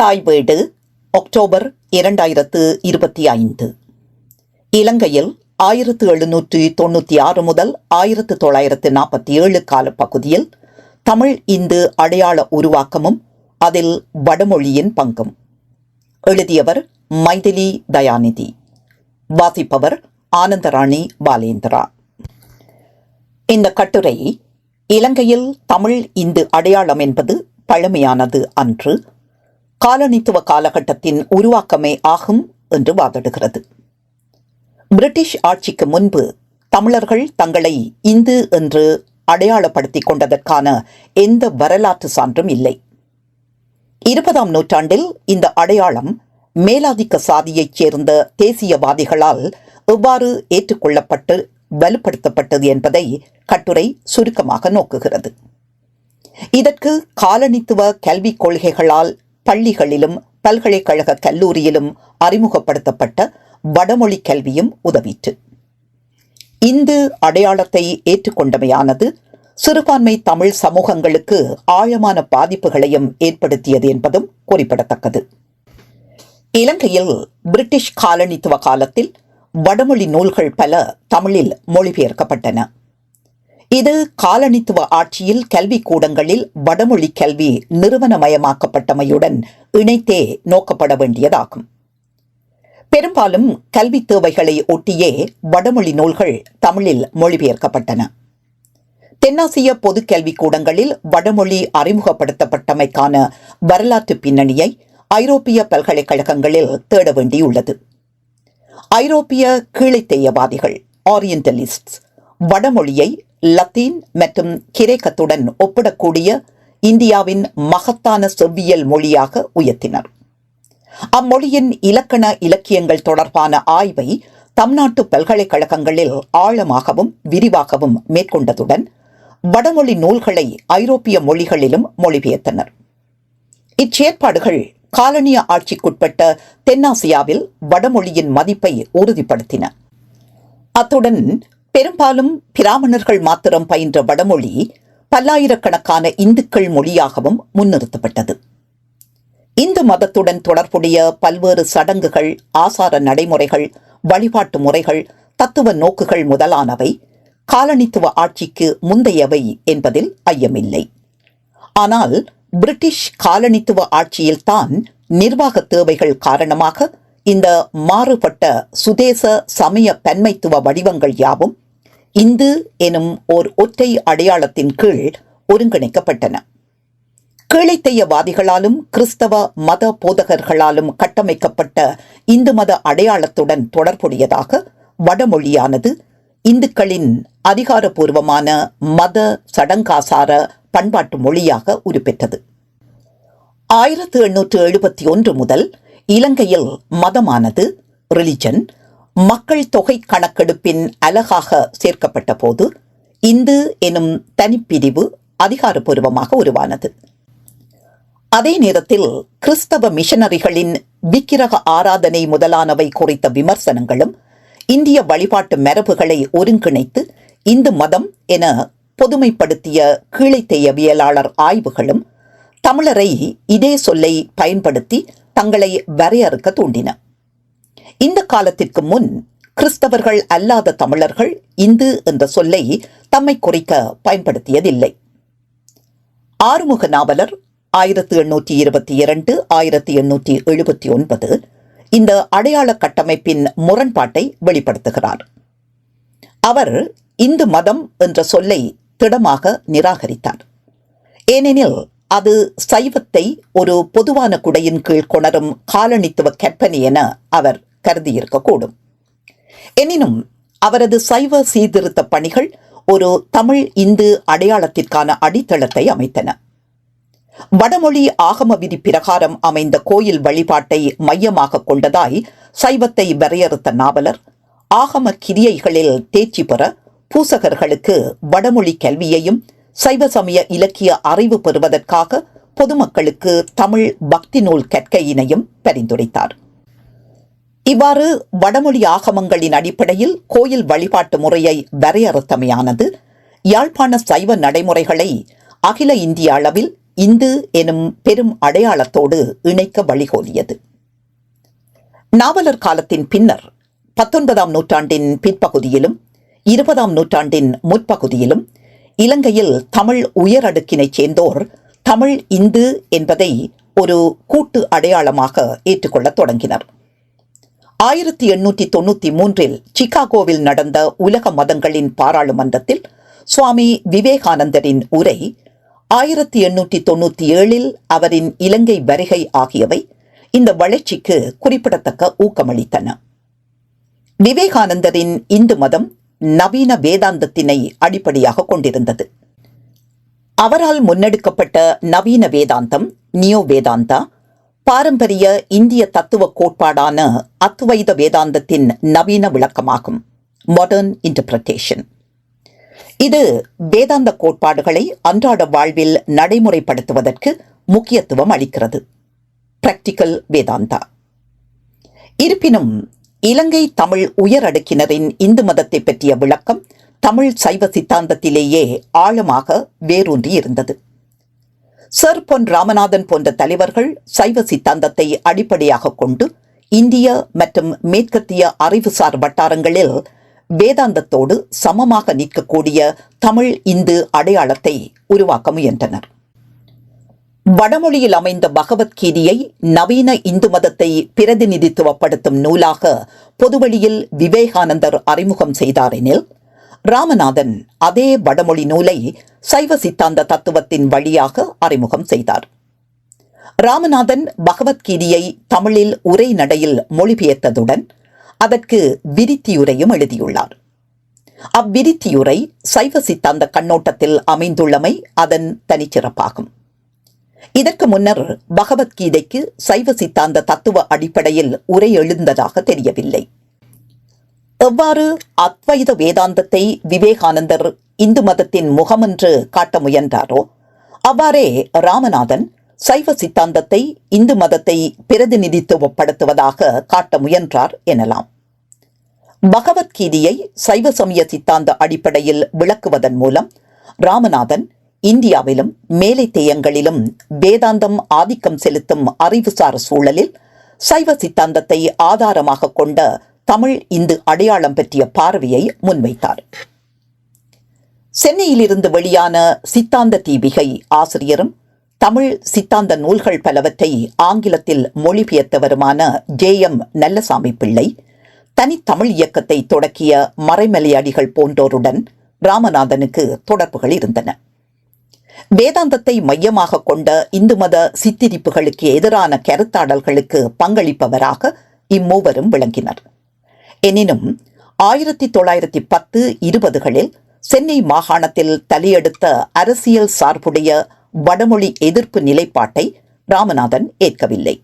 தாய் வீடு அக்டோபர் இரண்டாயிரத்து இருபத்தி ஐந்து. இலங்கையில் ஆயிரத்து எழுநூற்றி தொண்ணூற்றி ஆறு முதல் ஆயிரத்து தொள்ளாயிரத்து நாற்பத்தி ஏழு கால பகுதியில் தமிழ் இந்து அடையாள உருவாக்கமும் அதில் வடமொழியின் பங்கும். எழுதியவர் மைதிலி தயாநிதி. வாசிப்பவர் ஆனந்தராணி பாலேந்திரா. இந்த கட்டுரை இலங்கையில் தமிழ் இந்து அடையாளம் என்பது பழமையானது அன்று காலனித்துவ காலகட்டத்தின் உருவாக்கமே ஆகும் என்று வாதிடுகிறது. பிரிட்டிஷ் ஆட்சிக்கு முன்பு தமிழர்கள் தங்களை இந்து என்று அடையாளப்படுத்திக் கொண்டதற்கான எந்த வரலாற்று சான்றும் இல்லை. இருபதாம் நூற்றாண்டில் இந்த அடையாளம் மேலாதிக்க சாதியைச் சேர்ந்த தேசியவாதிகளால் எவ்வாறு ஏற்றுக்கொள்ளப்பட்டு வலுப்படுத்தப்பட்டது என்பதை கட்டுரை சுருக்கமாக நோக்குகிறது. இதற்கு காலனித்துவ கல்விக் கொள்கைகளால் பள்ளிகளிலும் பல்கலைக்கழக கல்லூரியிலும் அறிமுகப்படுத்தப்பட்ட வடமொழி கல்வியும் உதவிற்று. இந்து அடையாளத்தை ஏற்றுக்கொண்டமையானது சிறுபான்மை தமிழ் சமூகங்களுக்கு ஆழமான பாதிப்புகளையும் ஏற்படுத்தியது என்பதும் குறிப்பிடத்தக்கது. இலங்கையில் பிரிட்டிஷ் காலனித்துவ காலத்தில் வடமொழி நூல்கள் பல தமிழில் மொழிபெயர்க்கப்பட்டன. இது காலனித்துவ ஆட்சியில் கல்வி கூடங்களில் வடமொழி கல்வி நிறுவனமயமாக்கப்பட்டமையுடன் இணைத்தே நோக்கப்பட வேண்டியதாகும். பெரும்பாலும் கல்வி தேவைகளை ஒட்டியே வடமொழி நூல்கள் தமிழில் மொழிபெயர்க்கப்பட்டன. தென்னாசிய பொது கல்வி கூடங்களில் வடமொழி அறிமுகப்படுத்தப்பட்டமைக்கான வரலாற்று பின்னணியை ஐரோப்பிய பல்கலைக்கழகங்களில் தேட வேண்டியுள்ளது. ஐரோப்பிய கீழைத்தேயவாதிகள் ஆரியன்டலிஸ்ட் வடமொழியை லத்தீன் மற்றும் கிரேக்கத்துடன் ஒப்பிடக்கூடிய இந்தியாவின் மகத்தான செவ்வியல் மொழியாக உயர்த்தினர். அம்மொழியின் இலக்கண இலக்கியங்கள் தொடர்பான ஆய்வை தம்நாட்டு பல்கலைக்கழகங்களில் ஆழமாகவும் விரிவாகவும் மேற்கொண்டதுடன் வடமொழி நூல்களை ஐரோப்பிய மொழிகளிலும் மொழிபெயர்த்தனர். இச்செயற்பாடுகள் காலனிய ஆட்சிக்குட்பட்ட தென்னாசியாவில் வடமொழியின் மதிப்பை உறுதிப்படுத்தின. அத்துடன் பெரும்பாலும் பிராமணர்கள் மாத்திரம் பயின்ற வடமொழி பல்லாயிரக்கணக்கான இந்துக்கள் மொழியாகவும் முன்னிறுத்தப்பட்டது. இந்து மதத்துடன் தொடர்புடைய பல்வேறு சடங்குகள் ஆசார நடைமுறைகள் வழிபாட்டு முறைகள் தத்துவ நோக்குகள் முதலானவை காலனித்துவ ஆட்சிக்கு முந்தையவை என்பதில் ஐயமில்லை. ஆனால் பிரிட்டிஷ் காலனித்துவ ஆட்சியில்தான் நிர்வாக தேவைகள் காரணமாக இந்த மாறுபட்ட சுதேச சமய பன்மைத்துவ வடிவங்கள் யாவும் இந்து எனும் ஓர் ஒற்றை அடையாளத்தின் கீழ் ஒருங்கிணைக்கப்பட்டன. கீழைத்தையவாதிகளாலும் கிறிஸ்தவ மத போதகர்களாலும் கட்டமைக்கப்பட்ட இந்து மத அடையாளத்துடன் தொடர்புடையதாக வடமொழியானது இந்துக்களின் அதிகாரபூர்வமான மத சடங்காசார பண்பாட்டு மொழியாக உருப்பெற்றது. ஆயிரத்து எண்ணூற்று எழுபத்தி ஒன்று முதல் இலங்கையில் மதமானது ரிலிஜன் மக்கள் தொகை கணக்கெடுப்பின் அலகாக சேர்க்கப்பட்ட போது இந்து எனும் தனிப்பிரிவு அதிகாரப்பூர்வமாக உருவானது. அதே நேரத்தில் கிறிஸ்தவ மிஷனரிகளின் விக்கிரக ஆராதனை முதலானவை குறித்த விமர்சனங்களும் இந்திய வழிபாட்டு மரபுகளை ஒருங்கிணைத்து இந்து மதம் என பொதுமைப்படுத்திய கீழைத்தேயவியலாளர் ஆய்வுகளும் தமிழரை இதே சொல்லை பயன்படுத்தி தங்களை வரையறுக்க தூண்டின. இந்த காலத்திற்கு முன் கிறிஸ்தவர்கள் அல்லாத தமிழர்கள் இந்து என்ற சொல்லை தம்மை குறிக்க பயன்படுத்தியதில்லை. ஆறுமுக நாவலர் ஆயிரத்தி எண்ணூற்றி இருபத்தி இரண்டு ஆயிரத்தி எண்ணூற்றி எழுபத்தி ஒன்பது இந்த அடையாள கட்டமைப்பின் முரண்பாட்டை வெளிப்படுத்துகிறார். அவர் இந்து மதம் என்ற சொல்லை திடமாக நிராகரித்தார். ஏனெனில் அது சைவத்தை ஒரு பொதுவான குடையின் கீழ் கொணரும் காலனித்துவ கற்பனை என அவர் கருதியிருக்கக்கூடும். எனினும் அவரது சைவ சீர்திருத்த பணிகள் ஒரு தமிழ் இந்து அடையாளத்திற்கான அடித்தளத்தை அமைத்தன. வடமொழி ஆகம விதி பிரகாரம் அமைந்த கோயில் வழிபாட்டை மையமாக கொண்டதாய் சைவத்தை வரையறுத்த நாவலர் ஆகம கிரியைகளில் தேர்ச்சி பெற பூசகர்களுக்கு வடமொழி கல்வியையும் சைவ சமய இலக்கிய அறிவு பெறுவதற்காக பொதுமக்களுக்கு தமிழ் பக்தி நூல் கற்கையினையும் பரிந்துரைத்தார். இவ்வாறு வடமொழி ஆகமங்களின் அடிப்படையில் கோயில் வழிபாட்டு முறையை வரையறுத்தமையானது யாழ்ப்பாண சைவ நடைமுறைகளை அகில இந்திய அளவில் இந்து எனும் பெரும் அடையாளத்தோடு இணைக்க வழிகோலியது. நாவலர் காலத்தின் பின்னர் பத்தொன்பதாம் நூற்றாண்டின் பிற்பகுதியிலும் இருபதாம் நூற்றாண்டின் முற்பகுதியிலும் இலங்கையில் தமிழ் உயரடுக்கினைச் சேர்ந்தோர் தமிழ் இந்து என்பதை ஒரு கூட்டு அடையாளமாக ஏற்றுக்கொள்ளத் தொடங்கினர். ஆயிரத்தி எண்ணூற்றி தொண்ணூற்றி மூன்றில் சிகாகோவில் நடந்த உலக மதங்களின் பாராளுமன்றத்தில் சுவாமி விவேகானந்தரின் உரை ஆயிரத்தி எண்ணூற்றி தொண்ணூற்றி ஏழில் அவரின் இலங்கை வருகை ஆகியவை இந்த வளர்ச்சிக்கு குறிப்பிடத்தக்க ஊக்கமளித்தன. விவேகானந்தரின் இந்து மதம் நவீன வேதாந்தத்தினை அடிப்படையாக கொண்டிருந்தது. அவரால் முன்னெடுக்கப்பட்ட நவீன வேதாந்தம் நியோ வேதாந்தா பாரம்பரிய இந்திய தத்துவ கோட்பாடான அத்வைத வேதாந்தத்தின் நவீன விளக்கமாகும். மாடர்ன் இன்டர்பிரட்டேஷன் இது வேதாந்த கோட்பாடுகளை அன்றாட வாழ்வில் நடைமுறைப்படுத்துவதற்கு முக்கியத்துவம் அளிக்கிறது. பிராக்டிக்கல் வேதாந்தா இருப்பினும் இலங்கை தமிழ் உயரடுக்கினரின் இந்து மதத்தை பற்றிய விளக்கம் தமிழ் சைவ சித்தாந்தத்திலேயே ஆழமாக வேரூன்றி இருந்தது சர் பொன் ராமநாதன் போன்ற தலைவர்கள் சைவ சித்தாந்தத்தை அடிப்படையாக கொண்டு இந்திய மற்றும் மேற்கத்திய அறிவுசார் வட்டாரங்களில் வேதாந்தத்தோடு சமமாக நிற்கக்கூடிய தமிழ் இந்து அடையாளத்தை உருவாக்க முயன்றனர். வடமொழியில் அமைந்த பகவத்கீதையை நவீன இந்து மதத்தை பிரதிநிதித்துவப்படுத்தும் நூலாக பொதுவெளியில் விவேகானந்தர் அறிமுகம் செய்தாரெனில் ராமநாதன் அதே வடமொழி நூலை சைவ சித்தாந்த தத்துவத்தின் வழியாக அறிமுகம் செய்தார். ராமநாதன் பகவத்கீதையை தமிழில் உரை நடையில் மொழிபெயர்த்ததுடன் அதற்கு விரித்தியுரையும் எழுதியுள்ளார். அவ்விரித்தியுரை சைவ சித்தாந்த கண்ணோட்டத்தில் அமைந்துள்ளமை அதன் தனிச்சிறப்பாகும். இதற்கு முன்னர் பகவத்கீதைக்கு சைவ சித்தாந்த தத்துவ அடிப்படையில் உரை எழுந்ததாக தெரியவில்லை. எவ்வாறு அத்வைத வேதாந்தத்தை விவேகானந்தர் இந்து மதத்தின் முகமென்று காட்ட முயன்றாரோ அவ்வாறே ராமநாதன் சைவ சித்தாந்தத்தை இந்து மதத்தை பிரதிநிதித்துவப்படுத்துவதாக காட்ட முயன்றார் எனலாம். பகவத்கீதையை சைவ சமய சித்தாந்த அடிப்படையில் விளக்குவதன் மூலம் ராமநாதன் இந்தியாவிலும் மேலை தேயங்களிலும் வேதாந்தம் ஆதிக்கம் செலுத்தும் அறிவுசார் சூழலில் சைவ சித்தாந்தத்தை ஆதாரமாக கொண்ட தமிழ் இந்து அடையாளம் பற்றிய பார்வையை முன்வைத்தார். சென்னையிலிருந்து வெளியான சித்தாந்த தீபிகை ஆசிரியரும் தமிழ் சித்தாந்த நூல்கள் பலவற்றை ஆங்கிலத்தில் மொழிபெயர்த்தவருமான ஜே எம் நல்லசாமி பிள்ளை தனித்தமிழ் இயக்கத்தை தொடக்கிய மறைமலையடிகள் போன்றோருடன் ராமநாதனுக்கு தொடர்புகள் இருந்தன. வேதாந்தத்தை மையமாக கொண்ட இந்து மத சித்திரிப்புகளுக்கு எதிரான கருத்தாடல்களுக்கு பங்களிப்பவராக இம்மூவரும் விளங்கினர். எனினும் ஆயிரத்தி தொள்ளாயிரத்தி பத்து இருபதுகளில் சென்னை மாகாணத்தில் தலையெடுத்த அரசியல் சார்புடைய வடமொழி எதிர்ப்பு நிலைப்பாட்டை ராமநாதன் ஏற்கவில்லை.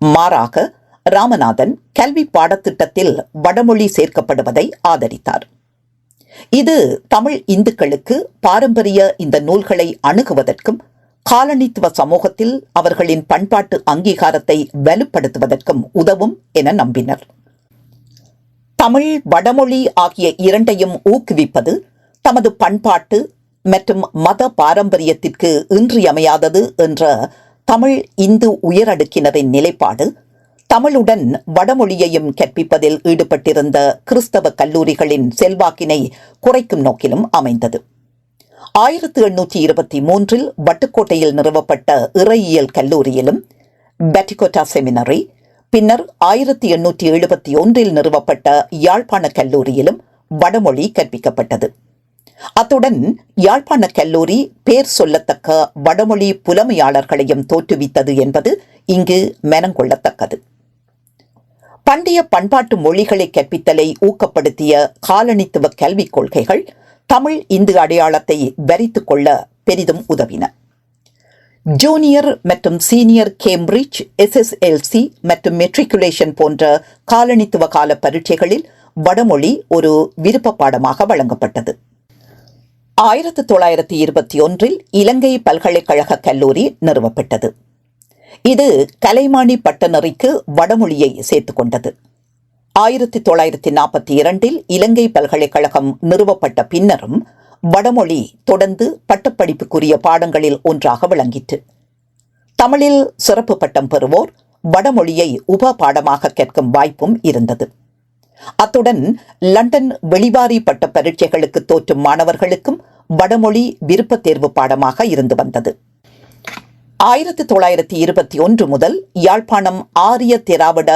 மாறாக ராமநாதன் கல்வி பாடத்திட்டத்தில் வடமொழி சேர்க்கப்படுவதை ஆதரித்தார். இது தமிழ் இந்துக்களுக்கு பாரம்பரிய இந்த நூல்களை அணுகுவதற்கும் காலனித்துவ சமூகத்தில் அவர்களின் பண்பாட்டு அங்கீகாரத்தை வலுப்படுத்துவதற்கும் உதவும் என நம்பினர். தமிழ் வடமொழி ஆகிய இரண்டையும் ஊக்குவிப்பது தமது பண்பாட்டு மற்றும் மத பாரம்பரியத்திற்கு இன்றியமையாதது என்ற தமிழ் இந்து உயரடுக்கினரின் நிலைப்பாடு தமிழுடன் வடமொழியையும் கற்பிப்பதில் ஈடுபட்டிருந்த கிறிஸ்தவ கல்லூரிகளின் செல்வாக்கினை குறைக்கும் நோக்கிலும் அமைந்தது. ஆயிரத்து எண்ணூற்றி இருபத்தி மூன்றில் வட்டுக்கோட்டையில் நிறுவப்பட்ட இறையியல் கல்லூரியிலும் பெட்டிகோட்டா செமினரி பின்னர் ஆயிரத்தி எண்ணூற்றி எழுபத்தி ஒன்றில் நிறுவப்பட்ட யாழ்ப்பாண கல்லூரியிலும் வடமொழி கற்பிக்கப்பட்டது. அத்துடன் யாழ்ப்பாண கல்லூரி பேர் சொல்லத்தக்க வடமொழி புலமையாளர்களையும் தோற்றுவித்தது என்பது இங்கு மெனங்கொள்ளத்தக்கது. பண்டைய பண்பாட்டு மொழிகளை கற்பித்தலை ஊக்கப்படுத்திய காலனித்துவ கல்விக் கொள்கைகள் தமிழ் இந்து அடையாளத்தை வரித்துக் கொள்ள பெரிதும் உதவின. ஜூனியர் மற்றும் சீனியர் கேம்பிரிட்ஜ் எஸ்எஸ்எல்சி மற்றும் மெட்ரிகுலேஷன் போன்ற காலனித்துவ கால பரீட்சைகளில் வடமொழி ஒரு விருப்ப பாடமாக வழங்கப்பட்டது. ஆயிரத்து தொள்ளாயிரத்தி இருபத்தி ஒன்றில் இலங்கை பல்கலைக்கழக கல்லூரி நிறுவப்பட்டது. இது கலைமாணி பட்டநெறிக்கு வடமொழியை சேர்த்து கொண்டது. ஆயிரத்தி தொள்ளாயிரத்தி நாற்பத்தி இரண்டில் இலங்கை பல்கலைக்கழகம் நிறுவப்பட்ட பின்னரும் வடமொழி தொடர்ந்து பட்டப்படிப்புக்குரிய பாடங்களில் ஒன்றாக விளங்கிற்று. தமிழில் சிறப்பு பட்டம் பெறுவோர் வடமொழியை உப பாடமாக கேட்கும் வாய்ப்பும் இருந்தது. அத்துடன் லண்டன் வெளிவாரி பட்ட பரீட்சைகளுக்கு தோற்றும் மாணவர்களுக்கும் வடமொழி விருப்ப தேர்வு பாடமாக இருந்து வந்தது. ஆயிரத்தி தொள்ளாயிரத்தி இருபத்தி ஒன்று முதல் யாழ்ப்பாணம் ஆரிய திராவிட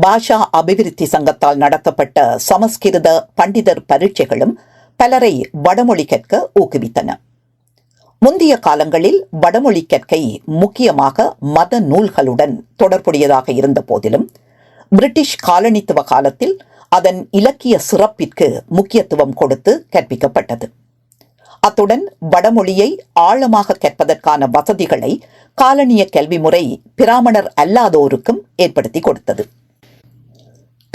பாஷா அபிவிருத்தி சங்கத்தால் நடத்தப்பட்ட சமஸ்கிருத பண்டிதர் பரீட்சைகளும் பலரை வடமொழி கற்க ஊக்குவித்தன. முந்தைய காலங்களில் வடமொழி கற்கை முக்கியமாக மத நூல்களுடன் தொடர்புடையதாக இருந்த போதிலும் பிரிட்டிஷ் காலனித்துவ காலத்தில் அதன் இலக்கிய சிறப்பிற்கு முக்கியத்துவம் கொடுத்து கற்பிக்கப்பட்டது அத்துடன் வடமொழியை ஆழமாக கற்பதற்கான வசதிகளை காலனிய கல்வி முறை பிராமணர் அல்லாதோருக்கும் ஏற்படுத்தி கொடுத்தது.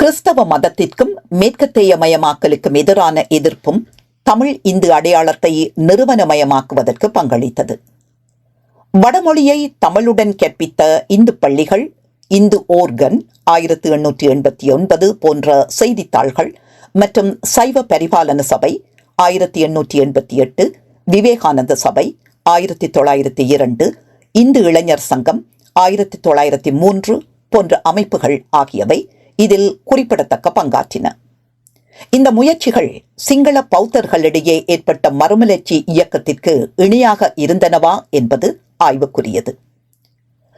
கிறிஸ்தவ மதத்திற்கும் மேற்கத்தேய மயமாக்கலுக்கும் எதிரான எதிர்ப்பும் தமிழ் இந்து அடையாளத்தை நிறுவனமயமாக்குவதற்கு பங்களித்தது. வடமொழியை தமிழுடன் கற்பித்த இந்து பள்ளிகள் இந்து ஓர்கன் ஆயிரத்தி எண்ணூற்றி எண்பத்தி ஒன்பது போன்ற செய்தித்தாள்கள் மற்றும் சைவ பரிபாலன சபை ஆயிரத்தி எண்ணூற்றி எண்பத்தி எட்டு விவேகானந்த சபை ஆயிரத்தி தொள்ளாயிரத்தி இரண்டு இந்து இளைஞர் சங்கம் ஆயிரத்தி தொள்ளாயிரத்தி மூன்று போன்ற அமைப்புகள் ஆகியவை இதில் குறிப்பிடத்தக்க பங்காற்றின. இந்த முயற்சிகள் சிங்கள பௌத்தர்களிடையே ஏற்பட்ட மறுமலர்ச்சி இயக்கத்திற்கு இணையாக இருந்தனவா என்பது ஆய்வுக்குரியது.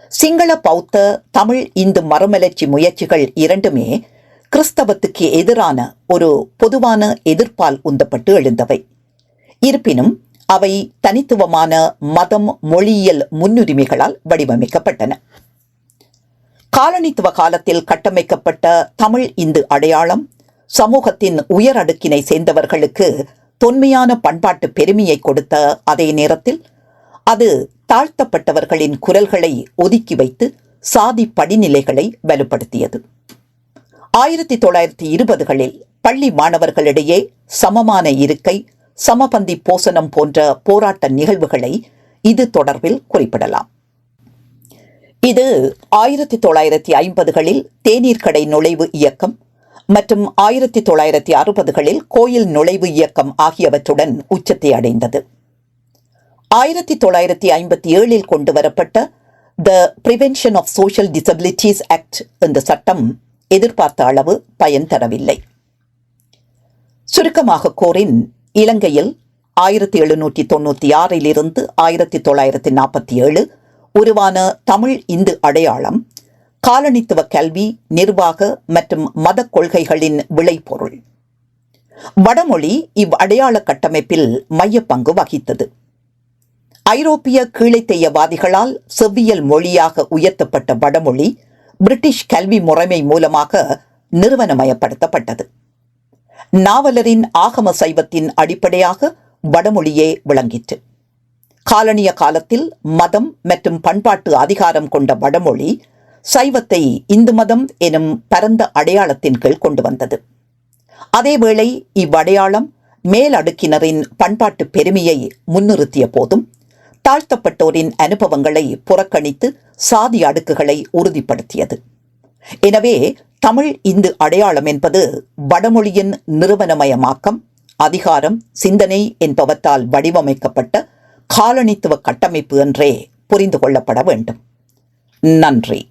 சிங்கள பௌத்த தமிழ் இந்து மறுமலர்ச்சி முயற்சிகள் இரண்டுமே கிறிஸ்தவத்துக்கு எதிரான ஒரு பொதுவான எதிர்ப்பால் உந்தப்பட்டு எழுந்தவை. இருப்பினும் அவை தனித்துவமான மதம் மொழியியல் முன்னுரிமைகளால் வடிவமைக்கப்பட்டன. காலனித்துவ காலத்தில் கட்டமைக்கப்பட்ட தமிழ் இந்து அடையாளம் சமூகத்தின் உயர் அடுக்கினை சேர்ந்தவர்களுக்கு தொன்மையான பண்பாட்டு பெருமையை கொடுத்த அதே நேரத்தில் அது தாழ்த்தப்பட்டவர்களின் குரல்களை ஒதுக்கி வைத்து சாதி படிநிலைகளை வலுப்படுத்தியது. ஆயிரத்தி தொள்ளாயிரத்தி இருபதுகளில் பள்ளி மாணவர்களிடையே சமமான இருக்கை சமபந்தி போசனம் போன்ற போராட்ட நிகழ்வுகளை இது தொடர்பில் குறிப்பிடலாம். இது ஆயிரத்தி தொள்ளாயிரத்தி ஐம்பதுகளில் தேநீர் கடை நுழைவு இயக்கம் மற்றும் ஆயிரத்தி தொள்ளாயிரத்தி அறுபதுகளில் கோயில் நுழைவு இயக்கம் ஆகியவற்றுடன் உச்சத்தை அடைந்தது. ஆயிரத்தி தொள்ளாயிரத்தி ஐம்பத்தி ஏழில் கொண்டு வரப்பட்ட the prevention of social disabilities act என்ற சட்டம் எதிர்பார்த்த அளவு பயன் தரவில்லை. சுருக்கமாக கோரின் இலங்கையில் ஆயிரத்தி எழுநூற்றி தொண்ணூற்றி ஆறிலிருந்து ஆயிரத்தி தொள்ளாயிரத்தி நாற்பத்தி ஏழு உருவான தமிழ் இந்து அடையாளம் காலனித்துவ கல்வி நிர்வாக மற்றும் மத கொள்கைகளின் விளைபொருள். வடமொழி இவ் அடையாள கட்டமைப்பில் மையப்பங்கு வகித்தது. ஐரோப்பிய கீழைத்தேயவாதிகளால் செவ்வியல் மொழியாக உயர்த்தப்பட்ட வடமொழி பிரிட்டிஷ் கல்வி முறைமை மூலமாக நிறுவனமயப்படுத்தப்பட்டது. நாவலரின் ஆகம சைவத்தின் அடிப்படையாக வடமொழியே விளங்கிற்று. காலனிய காலத்தில் மதம் மற்றும் பண்பாட்டு அதிகாரம் கொண்ட வடமொழி சைவத்தை இந்து மதம் எனும் பரந்த அடையாளத்தின் கீழ் கொண்டு வந்தது. அதேவேளை இவ்வடையாளம் மேலடுக்கினரின் பண்பாட்டு பெருமையை முன்னிறுத்திய போதும் தாழ்த்தப்பட்டோரின் அனுபவங்களை புறக்கணித்து சாதி அடுக்குகளை உறுதிப்படுத்தியது. எனவே தமிழ் இந்து அடையாளம் என்பது வடமொழியின் நிறுவனமயமாக்கம் அதிகாரம் சிந்தனை என்பவற்றால் வடிவமைக்கப்பட்ட காலனித்துவ கட்டமைப்பு என்றே புரிந்து கொள்ளப்பட வேண்டும். நன்றி.